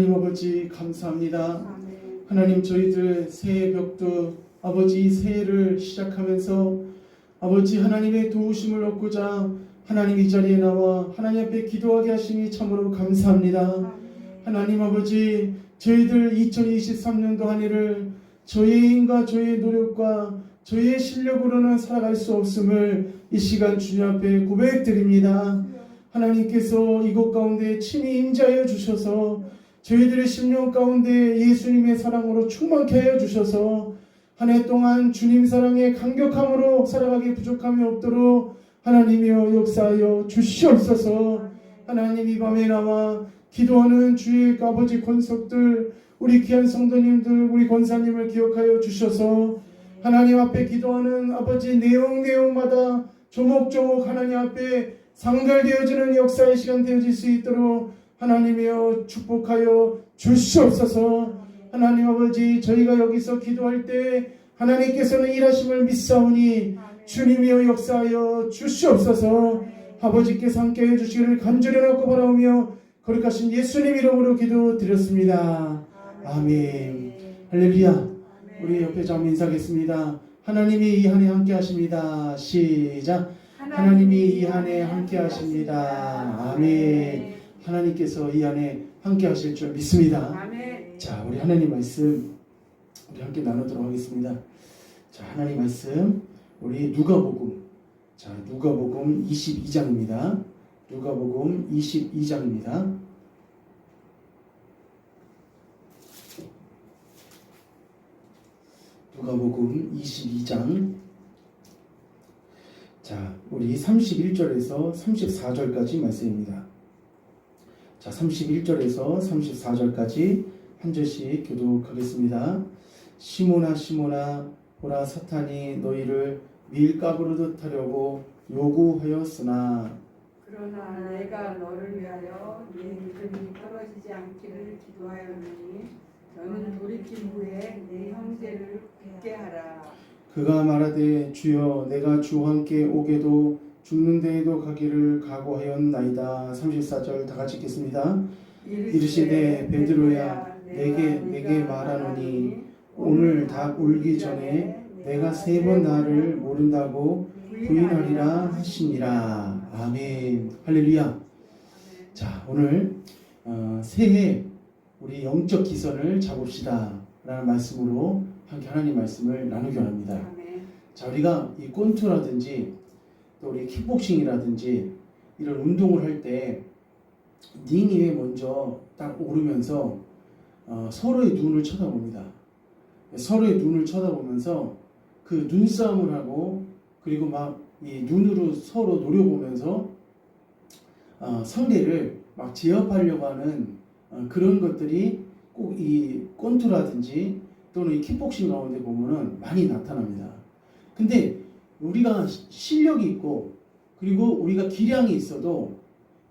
하나님 아버지 감사합니다. 아멘. 하나님 저희들 새해 벽도 아버지 이 새해를 시작하면서 아버지 하나님의 도우심을 얻고자 하나님 이 자리에 나와 하나님 앞에 기도하게 하시니 참으로 감사합니다. 아멘. 하나님 아버지 저희들 2023년도 한 해를 저희의 힘과 저희의 노력과 저희의 실력으로는 살아갈 수 없음을 이 시간 주님 앞에 고백드립니다. 하나님께서 이곳 가운데 친히 임자하여 주셔서 저희들의 심령 가운데 예수님의 사랑으로 충만케 하여 주셔서 한 해 동안 주님 사랑의 강격함으로 살아가기 부족함이 없도록 하나님이여 역사하여 주시옵소서. 하나님 이 밤에 나와 기도하는 주의 아버지 권속들 우리 귀한 성도님들 우리 권사님을 기억하여 주셔서 하나님 앞에 기도하는 아버지 내용 내용마다 조목조목 하나님 앞에 상달되어지는 역사의 시간 되어질 수 있도록 하나님이여 축복하여 주시옵소서. 하나님 아버지 저희가 여기서 기도할 때 하나님께서는 일하심을 믿사오니 주님이여 역사하여 주시옵소서. 아버지께서 함께 해 주시기를 간절히 놓고 바라오며 거룩하신 예수님 이름으로 기도 드렸습니다. 아멘. 할렐루야. 우리 옆에 좀 인사하겠습니다. 하나님이 이 한해 함께 하십니다. 시작. 하나님이 이 한해 함께 하십니다. 아멘 하나님께서 이한해 함께 하실 줄 믿습니다 아멘. 자, 우리 하나님 말씀 우리 함께 나누도록 하겠습니다. 자, 하나님 말씀 우리 누가복음 자, 누가복음 22장입니다. 누가복음 22장입니다. 누가복음 22장 자, 우리 31절에서 34절까지 말씀입니다. 자, 31절에서 34절까지 한 절씩 교독하겠습니다. 시모나 시모나 보라 사탄이 너희를 밀가부르듯 하려고 요구하였으나 그러나 내가 너를 위하여 네 믿음이 떨어지지 않기를 기도하였느니 너는 돌이킨 후에 네 형제를 굳게 하라. 그가 말하되 주여 내가 주와 함께 오게도 죽는 데에도 가기를 각오하였나이다. 34절 다 같이 읽겠습니다. 이르시되 베드로야 내게 내게 말하노니 오늘 닭 울기 전에 내가 세 번 나를 모른다고 부인하리라 하시니라. 아멘. 할렐루야. 자, 오늘 어, 새해 우리 영적 기선을 잡읍시다. 라는 말씀으로 함께 하나님 말씀을 나누기 원합니다. 자, 우리가 이 꼰투라든지 또 우리 킥복싱이라든지 이런 운동을 할때링 위에 먼저 딱 오르면서 어, 서로의 눈을 쳐다봅니다. 서로의 눈을 쳐다보면서 그 눈싸움을 하고 그리고 막 이 눈으로 서로 노려보면서 어, 상대를 막 제압하려고 하는 어, 그런 것들이 꼭이 꼰투라든지 또는 이 킥복싱 가운데 보면은 많이 나타납니다. 근데 우리가 시- 실력이 있고 그리고 우리가 기량이 있어도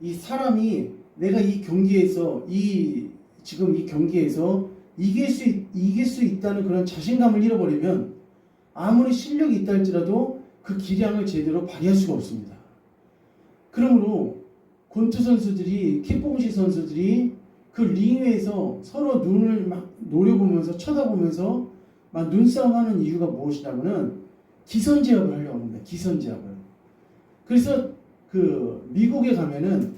이 사람이 내가 이 경기에서 이 지금 이 경기에서 이길 수 있- 이길 수 있다는 그런 자신감을 잃어버리면 아무리 실력이 있다 할지라도 그 기량을 제대로 발휘할 수가 없습니다. 그러므로 권투 선수들이 킥복싱 선수들이 그 링에서 서로 눈을 막 노려보면서 쳐다보면서 막 눈싸움하는 이유가 무엇이냐면은 기선제압을 하려고 합니다. 기선제압을. 그래서 그 미국에 가면은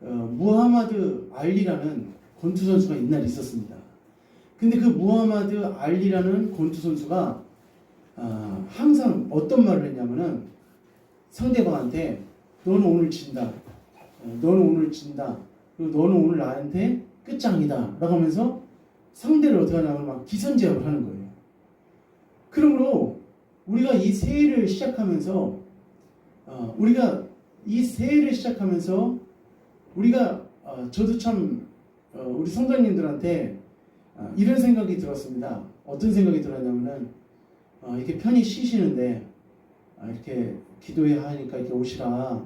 어, 무하마드 알리라는 권투 선수가 옛날에 있었습니다. 근데 그 무하마드 알리라는 권투 선수가 어, 항상 어떤 말을 했냐면은 상대방한테 너는 오늘 진다. 어, 너는 오늘 진다. 그리고 너는 오늘 나한테 끝장이다. 라고 하면서 상대를 어떻게 하냐면 막 기선제압을 하는 거예요. 그러므로 우리가 이 새해를 시작하면서 어, 우리가 이 새해를 시작하면서 우리가 어, 저도 참 어, 우리 성도님들한테 어, 이런 생각이 들었습니다. 어떤 생각이 들었냐면은 어, 이렇게 편히 쉬시는데 아, 이렇게 기도해야 하니까 이렇게 오시라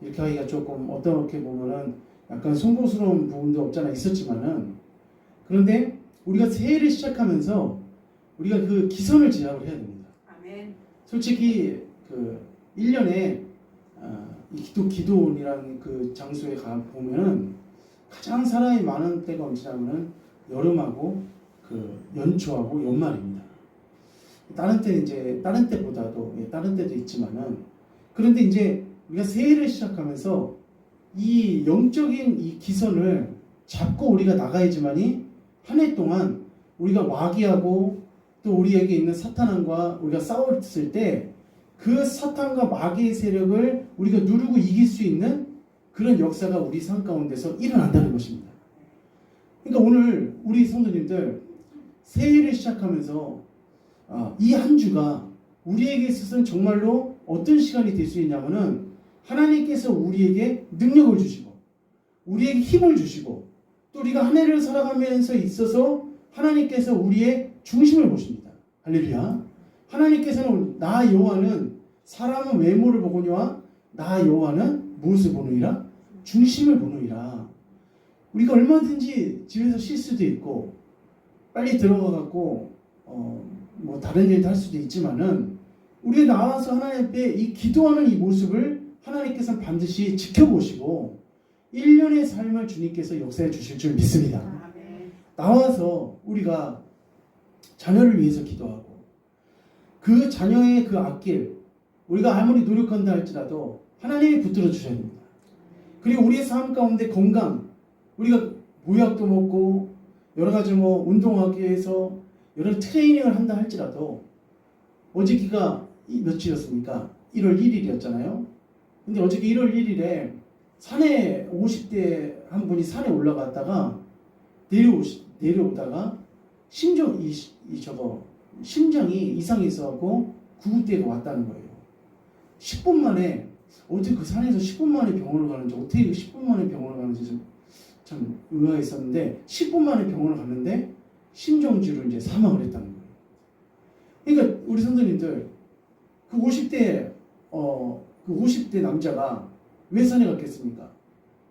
이렇게 하기가 조금 어떻게 보면은 약간 송구스러운 부분도 없잖아 있었지만은 그런데 우리가 새해를 시작하면서 우리가 그 기선을 제압을 해야 됩니다. 솔직히 그 1년에 어, 이 기도 기도원이라는 그 장소에 가 보면은 가장 사람이 많은 때가 언제냐면은 여름하고 그 연초하고 연말입니다. 다른 때 이제 다른 때보다도 예, 다른 때도 있지만은 그런데 이제 우리가 새해를 시작하면서 이 영적인 이 기선을 잡고 우리가 나가야지만이 한 해 동안 우리가 와기하고 또 우리에게 있는 사탄과 우리가 싸웠을 때 그 사탄과 마귀의 세력을 우리가 누르고 이길 수 있는 그런 역사가 우리 삶 가운데서 일어난다는 것입니다. 그러니까 오늘 우리 성도님들 새해를 시작하면서 아, 이한 주가 우리에게 있어서는 정말로 어떤 시간이 될 수 있냐면은 하나님께서 우리에게 능력을 주시고 우리에게 힘을 주시고 또 우리가 한 해를 살아가면서 있어서 하나님께서 우리의 중심을 보십니다. 할렐루야. 하나님께서는 나 여호와는 사람은 외모를 보거니와 나 여호와는 무엇을 보느니라? 중심을 보느니라. 우리가 얼마든지 집에서 쉴 수도 있고 빨리 들어가 갖고 어 뭐 다른 일도 할 수도 있지만은 우리가 나와서 하나님 앞에 이 기도하는 이 모습을 하나님께서 반드시 지켜보시고 1년의 삶을 주님께서 역사해 주실 줄 믿습니다. 아멘. 나와서 우리가 자녀를 위해서 기도하고 그 자녀의 그 앞길 우리가 아무리 노력한다 할지라도 하나님이 붙들어 주셔야 됩니다. 그리고 우리의 삶 가운데 건강 우리가 보약도 먹고 여러 가지 뭐 운동하기 위해서 여러 트레이닝을 한다 할지라도 어저께가 이 며칠이었습니까? 1월 1일이었잖아요. 근데 어저께 1월 1일에 산에 50대 한 분이 산에 올라갔다가 내려오 내려오다가 심정 이, 이 저거 심장이 이상이 있어갖고 구급대가 왔다는 거예요. 10분 만에 어떻게 그 산에서 10분 만에 병원을 가는지 어떻게 10분 만에 병원을 가는지 좀, 참 의아가 있었는데 10분 만에 병원을 갔는데 심정지로 이제 사망을 했다는 거예요. 그러니까 우리 선생님들 그 50대 어 그 50대 남자가 왜 산에 갔겠습니까?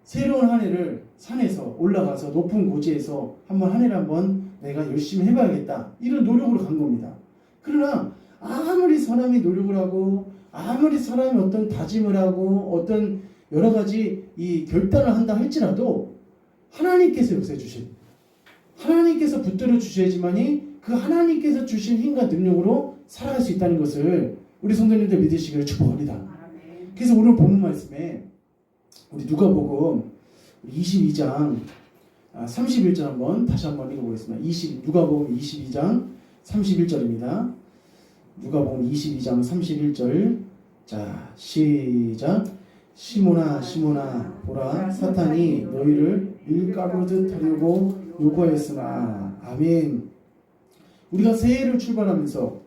새로운 한 해를 산에서 올라가서 높은 고지에서 한번 한 해를 한번 내가 열심히 해봐야겠다 이런 노력으로 간 겁니다. 그러나 아무리 사람이 노력을 하고 아무리 사람이 어떤 다짐을 하고 어떤 여러 가지 이 결단을 한다 할지라도 하나님께서 역사해 됩니다. 하나님께서 붙들어 주셔야지만이 그 하나님께서 주신 힘과 능력으로 살아갈 수 있다는 것을 우리 성도님들 믿으시기를 축복합니다. 그래서 오늘 본문 말씀에 우리 누가복음 22장 31절 한번 다시 한번 읽어보겠습니다. 20 누가복음 22장 31절입니다. 누가복음 22장 31절 자 시작 시모나 시모나 보라 사탄이 너희를 밀가루듯 하려고 요구하였으나 아멘. 우리가 새해를 출발하면서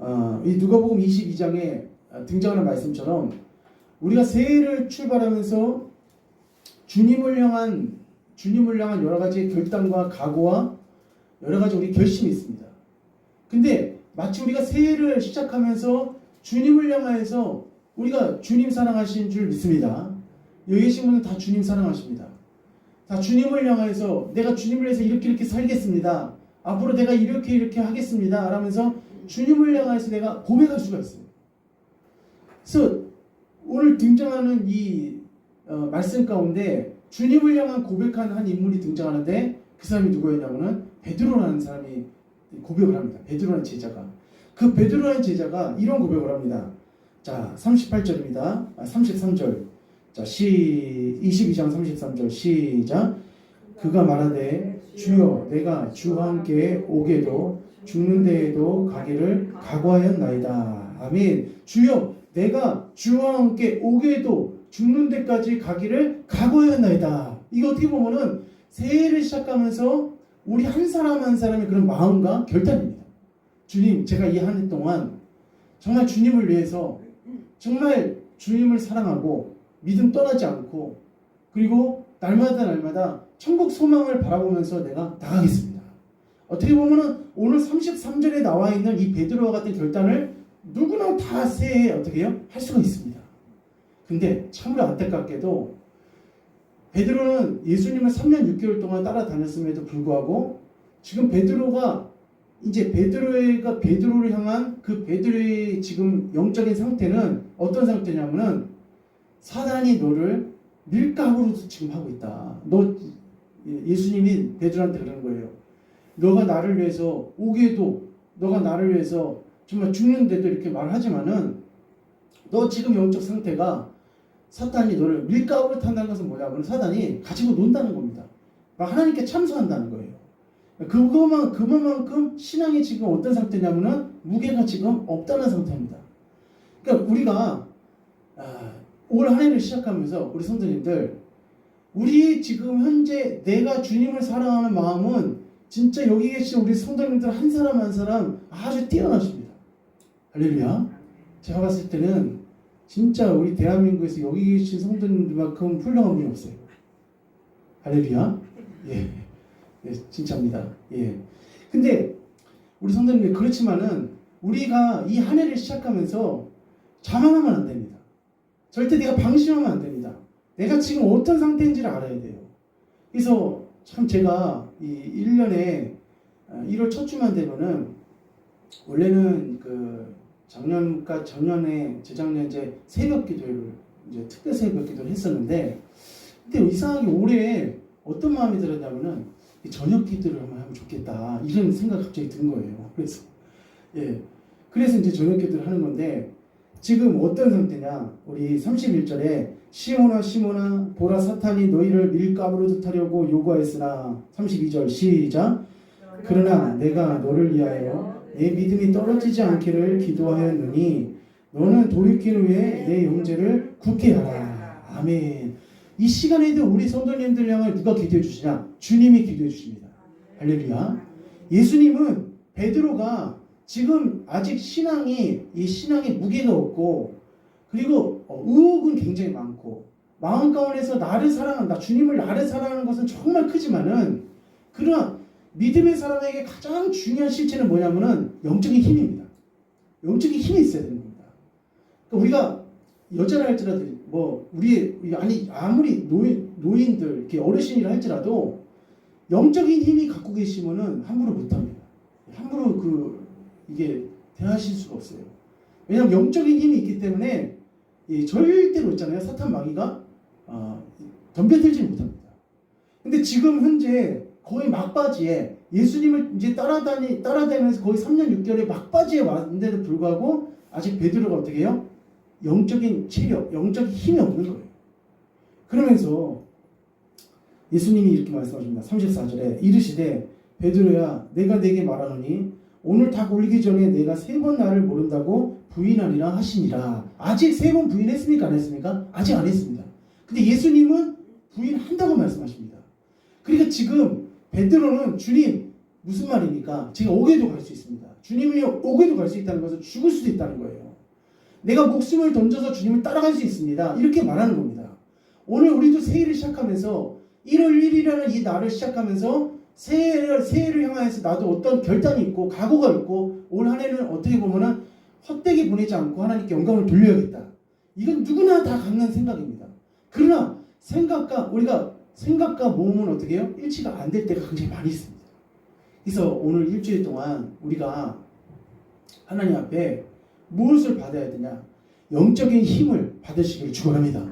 어, 이 누가복음 22장에 등장하는 말씀처럼 우리가 새해를 출발하면서 주님을 향한 주님을 향한 여러 가지 결단과 각오와 여러 가지 우리 결심이 있습니다. 근데 마치 우리가 새해를 시작하면서 주님을 향하여서 우리가 주님 사랑하신 줄 믿습니다. 여기 계신 분은 다 주님 사랑하십니다. 다 주님을 향하여서 내가 주님을 위해서 이렇게 이렇게 살겠습니다. 앞으로 내가 이렇게 이렇게 하겠습니다. 라면서 주님을 향하여서 내가 고백할 수가 있어요. 그래서 오늘 등장하는 이 어, 말씀 가운데 주님을 향한 고백하는 한 인물이 등장하는데 그 사람이 누구였냐면은 베드로라는 사람이 고백을 합니다. 베드로라는 제자가 그 베드로라는 제자가 이런 고백을 합니다. 자, 38절입니다. 아, 33절. 자, 시 22장 33절 시작. 그가 말하되 주여 내가 주와 함께 오게도 죽는 데에도 가기를 각오하였나이다. 아멘. 주여 내가 주와 함께 오게도 죽는 데까지 가기를 각오하였나이다. 이거 어떻게 보면은 새해를 시작하면서 우리 한 사람 한 사람의 그런 마음과 결단입니다. 주님, 제가 이 한 해 동안 정말 주님을 위해서 정말 주님을 사랑하고 믿음 떠나지 않고 그리고 날마다 날마다 천국 소망을 바라보면서 내가 나가겠습니다. 어떻게 보면은 오늘 33절에 나와 있는 이 베드로와 같은 결단을 누구나 다 새해에 어떻게 해요? 할 수가 있습니다. 근데 참으로 안타깝게도 베드로는 예수님을 3년 6개월 동안 따라다녔음에도 불구하고 지금 베드로가 이제 베드로가 베드로를 향한 그 베드로의 지금 영적인 상태는 어떤 상태냐면은 사단이 너를 밀가루로 지금 하고 있다. 너 예, 예수님이 베드로한테 그러는 거예요. 너가 나를 위해서 오게도 너가 나를 위해서 정말 죽는데도 이렇게 말하지만은 너 지금 영적 상태가 사탄이 너를 밀가루로 탄다는 것은 뭐냐면 사탄이 가지고 논다는 겁니다. 막 하나님께 참소한다는 거예요. 그거만 그만큼 신앙이 지금 어떤 상태냐면은 무게가 지금 없다는 상태입니다. 그러니까 우리가 아, 올 한 해를 시작하면서 우리 성도님들 우리 지금 현재 내가 주님을 사랑하는 마음은 진짜 여기 계신 우리 성도님들 한 사람 한 사람 아주 뛰어나십니다. 할렐루야. 제가 봤을 때는 진짜 우리 대한민국에서 여기 계신 성도님들만큼 훌륭한 분이 없어요. 할렐루야. 예. 예, 진짜입니다. 예. 근데 우리 성도님들 그렇지만은 우리가 이 한 해를 시작하면서 자만하면 안 됩니다. 절대 내가 방심하면 안 됩니다. 내가 지금 어떤 상태인지를 알아야 돼요. 그래서 참 제가 이 1년에 1월 첫 주만 되면은 원래는 그 작년까 작년에 재작년 이제 새벽 기도를 이제 특별 새벽 기도를 했었는데 근데 이상하게 올해 어떤 마음이 들었냐면은 이 저녁 기도를 한번 하면 좋겠다 이런 생각 이 갑자기 든 거예요. 그래서 예. 그래서 이제 저녁 기도를 하는 건데 지금 어떤 상태냐? 우리 31절에 시몬아 시몬아 보라 사탄이 너희를 밀가루로 뜻하려고 요구하였으나 32절 시작. 그러나 내가 너를 위하여 내 믿음이 떨어지지 않기를 기도하였느니 너는 돌이킨 후에 내 형제를 굳게 하라. 아멘. 이 시간에도 우리 성도님들 향해 누가 기도해 주시냐? 주님이 기도해 주십니다. 할렐루야. 예수님은 베드로가 지금 아직 신앙이 이 신앙에 무게가 없고 그리고 어, 의혹은 굉장히 많고 마음 가운데서 나를 사랑한다 주님을 나를 사랑하는 것은 정말 크지만은 그러나 믿음의 사람에게 가장 중요한 실체는 뭐냐면은 영적인 힘입니다. 영적인 힘이 있어야 되는 겁니다. 그러니까 우리가 여자라 할지라도 뭐 우리 아니 아무리 노인 노인들 이렇게 어르신이라 할지라도 영적인 힘이 갖고 계시면은 함부로 못합니다. 함부로 그 이게 대하실 수가 없어요. 왜냐하면 영적인 힘이 있기 때문에 이 절대로 있잖아요. 사탄 마귀가 어, 덤벼들지 못합니다. 근데 지금 현재 거의 막바지에 예수님을 이제 따라다니 따라다니면서 거의 3년 6개월의 막바지에 왔는데도 불구하고 아직 베드로가 어떻게 해요? 영적인 체력, 영적인 힘이 없는 거예요. 그러면서 예수님이 이렇게 말씀하십니다. 34절에 이르시되 베드로야 내가 네게 말하노니 오늘 닭 울기 전에 내가 세 번 나를 모른다고 부인하리라 하시니라. 아직 세 번 부인했습니까? 안 했습니까? 아직 안 했습니다. 근데 예수님은 부인한다고 말씀하십니다. 그러니까 지금 베드로는 주님 무슨 말입니까? 제가 옥에도 갈 수 있습니다. 주님이 옥에도 갈 수 있다는 것은 죽을 수도 있다는 거예요. 내가 목숨을 던져서 주님을 따라갈 수 있습니다. 이렇게 말하는 겁니다. 오늘 우리도 새해를 시작하면서 1월 1일이라는 이 날을 시작하면서 새해를, 새해를 향하여서 나도 어떤 결단이 있고 각오가 있고 올 한 해는 어떻게 보면은 헛되게 보내지 않고 하나님께 영광을 돌려야겠다. 이건 누구나 다 갖는 생각입니다. 그러나 생각과 우리가 생각과 몸은 어떻게 해요? 일치가 안 될 때가 굉장히 많이 있습니다. 그래서 오늘 일주일 동안 우리가 하나님 앞에 무엇을 받아야 되냐? 영적인 힘을 받으시기를 축원합니다.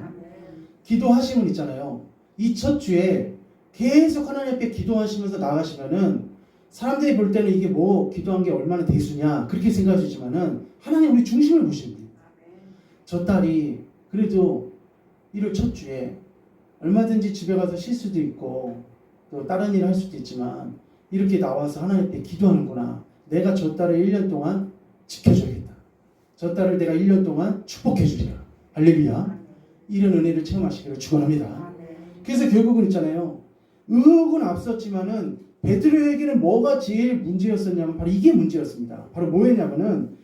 기도하시면 있잖아요. 이 첫 주에 계속 하나님 앞에 기도하시면서 나가시면은 사람들이 볼 때는 이게 뭐 기도한 게 얼마나 대수냐 그렇게 생각하시지만은 하나님 우리 중심을 분입니다. 저 딸이 그래도 1월 첫 주에 얼마든지 집에 가서 쉴 수도 있고 또 다른 일을 할 수도 있지만 이렇게 나와서 하나님 앞에 기도하는구나. 내가 저 딸을 1년 동안 지켜줘야겠다. 저 딸을 내가 1년 동안 축복해 주리라. 할렐루야. 이런 은혜를 체험하시기를 축원합니다. 그래서 결국은 있잖아요. 의혹은 앞섰지만은 베드로에게는 뭐가 제일 문제였었냐면 바로 이게 문제였습니다. 바로 뭐였냐면은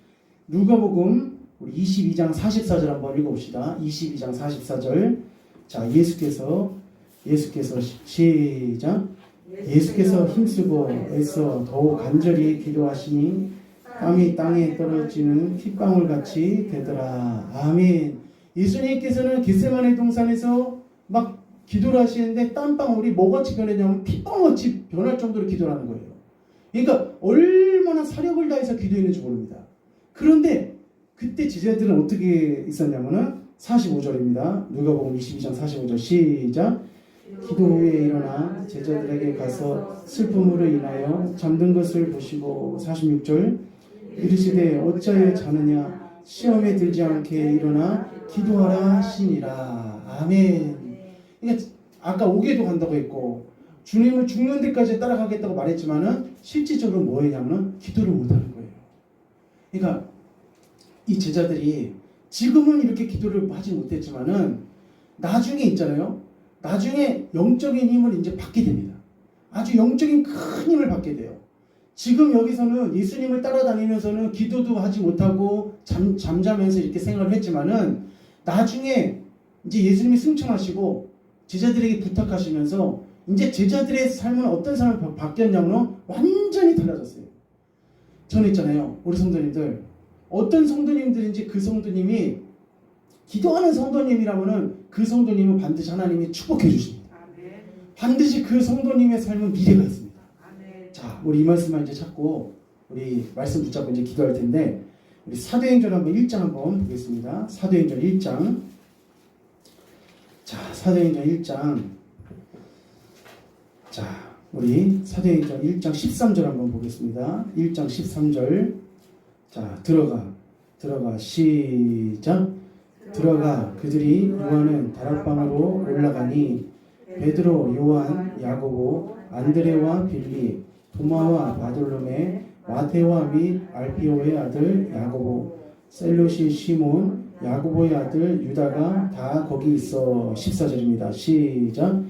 누가복음 우리 22장 44절 한번 읽어봅시다. 22장 44절. 자 예수께서 예수께서 시- 시작. 예수께서 힘쓰고 애써 더욱 간절히 기도하시니 땀이 땅에 떨어지는 핏방울 같이 되더라. 아멘. 예수님께서는 겟세마네 동산에서 막 기도를 하시는데 땀방울이 뭐같이 변했냐면 핏방울같이 변할 정도로 기도를 하는 거예요. 그러니까 얼마나 사력을 다해서 기도했는지 모릅니다. 그런데 그때 제자들은 어떻게 있었냐면은 45절입니다. 누가복음 22장 45절 시작. 기도 후에 일어나 제자들에게 가서 슬픔으로 인하여 잠든 것을 보시고 46절. 이르시되 어찌하여 자느냐? 시험에 들지 않게 일어나 기도하라 하시니라. 아멘. 그러니까 아까 오게도 간다고 했고 주님을 죽는 데까지 따라가겠다고 말했지만은 실질적으로 뭐했냐면은 기도를 못하는 거예요. 그러니까 이 제자들이 지금은 이렇게 기도를 하지 못했지만은 나중에 있잖아요 나중에 영적인 힘을 이제 받게 됩니다. 아주 영적인 큰 힘을 받게 돼요. 지금 여기서는 예수님을 따라다니면서는 기도도 하지 못하고 잠, 잠자면서 이렇게 생활을 했지만은 나중에 이제 예수님이 승천하시고 제자들에게 부탁하시면서 이제 제자들의 삶은 어떤 삶을 바- 바뀌었냐면 완전히 달라졌어요. 저는 있잖아요. 우리 성도님들 어떤 성도님들인지 그 성도님이 기도하는 성도님이라면은 그 성도님은 반드시 하나님이 축복해 주십니다. 반드시 그 성도님의 삶은 미래가 있습니다. 자, 우리 이 말씀만 이제 찾고 우리 말씀 붙잡고 이제 기도할 텐데 우리 사도행전 한번 1장 한번 보겠습니다. 사도행전 1장. 자, 사도행전 1장. 자, 우리 사도행전 1장 13절 한번 보겠습니다. 1장 13절. 자, 들어가. 들어가. 시작. 들어가 그들이 요한은 다락방으로 올라가니 베드로, 요한, 야고보, 안드레와 빌리, 도마와 바돌로메, 마테와 및 알피오의 아들 야고보, 셀롯이 시몬, 야고보의 아들 유다가 다 거기 있어 14절입니다. 시작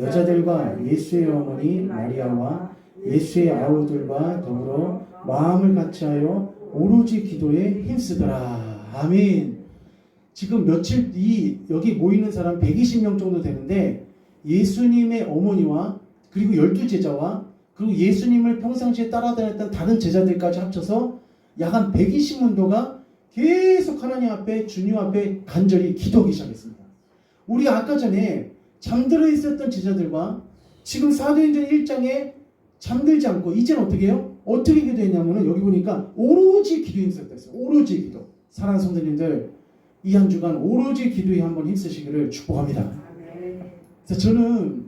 여자들과 예수의 어머니 마리아와 예수의 아우들과 더불어 마음을 같이하여 오로지 기도에 힘쓰더라. 아멘. 지금 며칠 이 여기 모이는 사람 120명 정도 되는데 예수님의 어머니와 그리고 열두 제자와 그리고 예수님을 평상시에 따라다녔던 다른 제자들까지 합쳐서 약 한 120문도가 계속 하나님 앞에 주님 앞에 간절히 기도하기 시작했습니다. 우리가 아까 전에 잠들어 있었던 제자들과 지금 사도행전 1장에 잠들지 않고 이제는 어떻게 해요? 어떻게 기도했냐면은 여기 보니까 오로지 기도에 힘썼다 했어요. 오로지 기도. 사랑하는 성도님들 이 한 주간 오로지 기도에 한번 힘쓰시기를 축복합니다. 아멘. 그래서 저는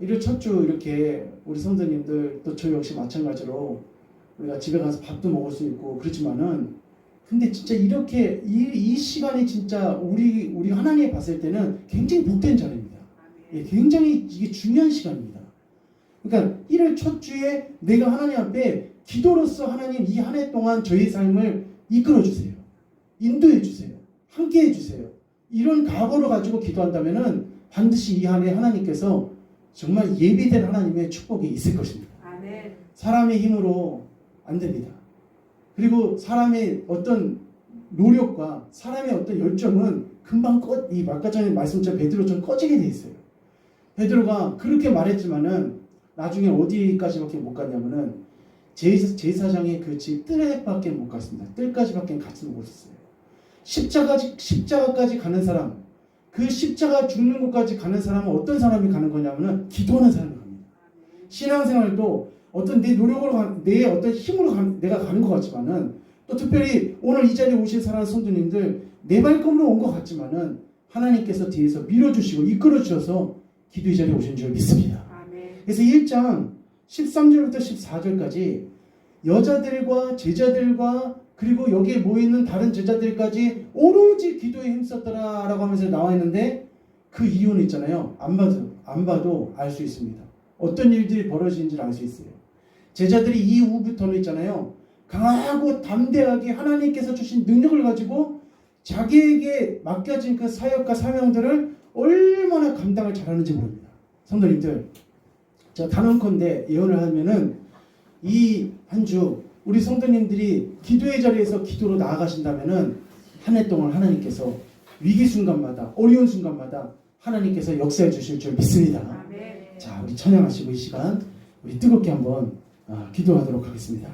일요일 첫 주 이렇게 우리 성도님들 또 저 역시 마찬가지로 우리가 집에 가서 밥도 먹을 수 있고 그렇지만은 근데 진짜 이렇게 이, 이 시간이 진짜 우리 우리 하나님 봤을 때는 굉장히 복된 자리입니다. 예, 아멘. 굉장히 이게 중요한 시간입니다. 그러니까 1월 첫 주에 내가 하나님 앞에 기도로서 하나님 이 한 해 동안 저희 삶을 이끌어 주세요. 인도해 주세요. 함께 해 주세요. 이런 각오를 가지고 기도한다면은 반드시 이 한 해 하나님께서 정말 예비된 하나님의 축복이 있을 것입니다. 아멘. 사람의 힘으로 안 됩니다. 그리고 사람의 어떤 노력과 사람의 어떤 열정은 금방 꺼, 이 아까 전에 말씀처럼 베드로처럼 꺼지게 돼 있어요. 베드로가 그렇게 말했지만은 나중에 어디까지밖에 못 갔냐면은 제사, 제사장의 그 집 뜰에밖에 못 갔습니다. 뜰까지밖에 같이 못 갔어요. 십자가지, 십자가까지 가는 사람, 그 십자가 죽는 곳까지 가는 사람은 어떤 사람이 가는 거냐면은 기도하는 사람이 갑니다. 신앙생활도 어떤 내 노력으로 가, 내 어떤 힘으로 가, 내가 가는 것 같지만은 또 특별히 오늘 이 자리에 오신 사랑하는 성도님들 내 발걸음으로 온 것 같지만은 하나님께서 뒤에서 밀어주시고 이끌어 주셔서 기도 이 자리에 오신 줄 믿습니다. 그래서 1장 13절부터 14절까지 여자들과 제자들과 그리고 여기에 모이는 다른 제자들까지 오로지 기도에 힘썼더라라고 하면서 나와 있는데 그 이유는 있잖아요. 안 봐도 안 봐도 알 수 있습니다. 어떤 일들이 벌어지는지를 알 수 있어요. 제자들이 이후부터는 있잖아요. 강하고 담대하게 하나님께서 주신 능력을 가지고 자기에게 맡겨진 그 사역과 사명들을 얼마나 감당을 잘하는지 모릅니다. 성도님들, 자 단언컨대 예언을 하면은 이 한 주 우리 성도님들이 기도의 자리에서 기도로 나아가신다면은 한 해 동안 하나님께서 위기 순간마다 어려운 순간마다 하나님께서 역사해 주실 줄 믿습니다. 자, 우리 찬양하시고 이 시간 우리 뜨겁게 한번 아, 기도하도록 하겠습니다.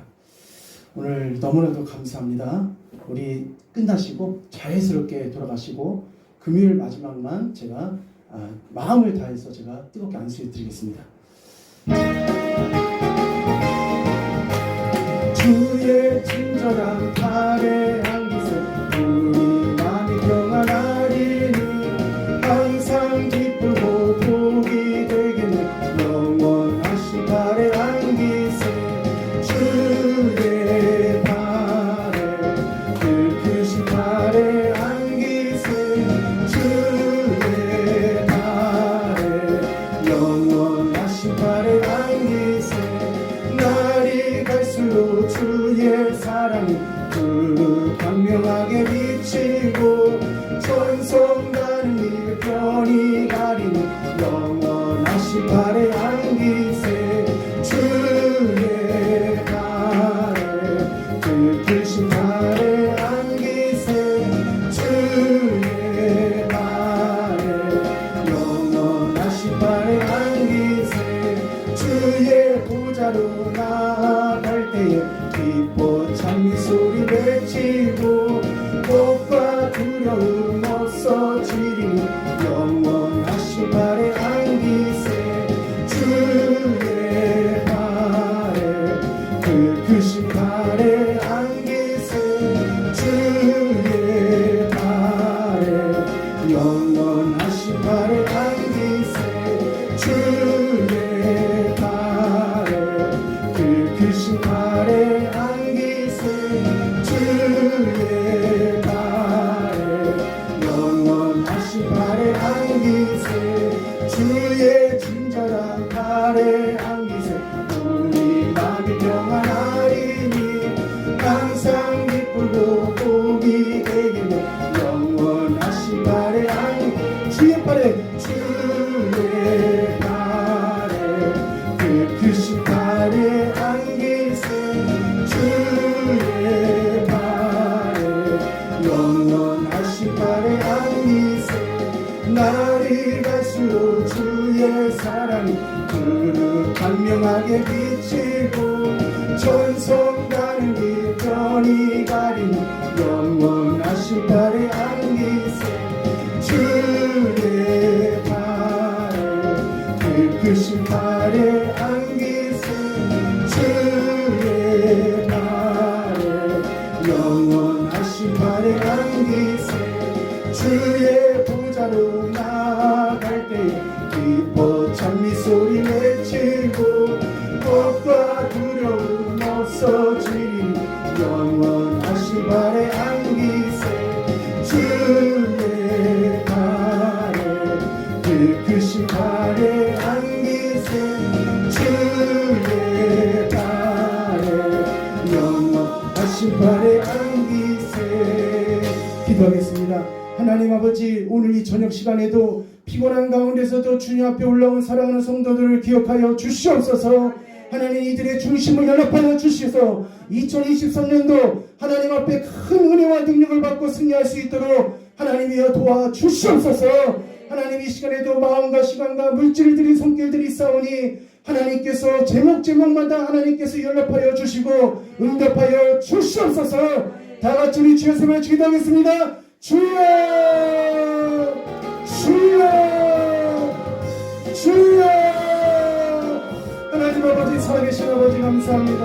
오늘 너무나도 감사합니다. 우리 끝나시고 자연스럽게 돌아가시고 금요일 마지막만 제가 아, 마음을 다해서 제가 뜨겁게 안수해 드리겠습니다. 주의 친절한 팔에 외치 영원하신 발에 안기세 주의 보좌로 아버지 오늘 이 저녁 시간에도 피곤한 가운데서도 주님 앞에 올라온 사랑하는 성도들을 기억하여 주시옵소서. 하나님 이들의 중심을 연합하여 주시소 2023년도 하나님 앞에 큰 은혜와 능력을 받고 승리할 수 있도록 하나님이여 도와 주시옵소서. 하나님 이 시간에도 마음과 시간과 물질들이 손길들이 싸우니 하나님께서 제목 제목마다 하나님께서 연락하여 주시고 응답하여 주시옵소서. 다 같이 우리 주여 세번 기도하겠습니다 주여 주여 주여 하나님 아버지 살아계신 아버지 감사합니다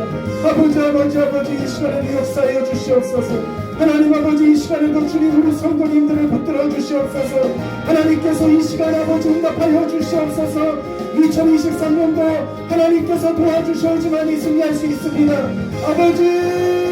아버지 아버지 아버지 이 시간에도 역사하여 주시옵소서 하나님 아버지 이 시간에도 주님 우리 성도님들을 붙들어 주시옵소서 하나님께서 이 시간 아버지 응답하여 주시옵소서 2023년도 하나님께서 도와주셔야지만 이 승리할 수 있습니다 아버지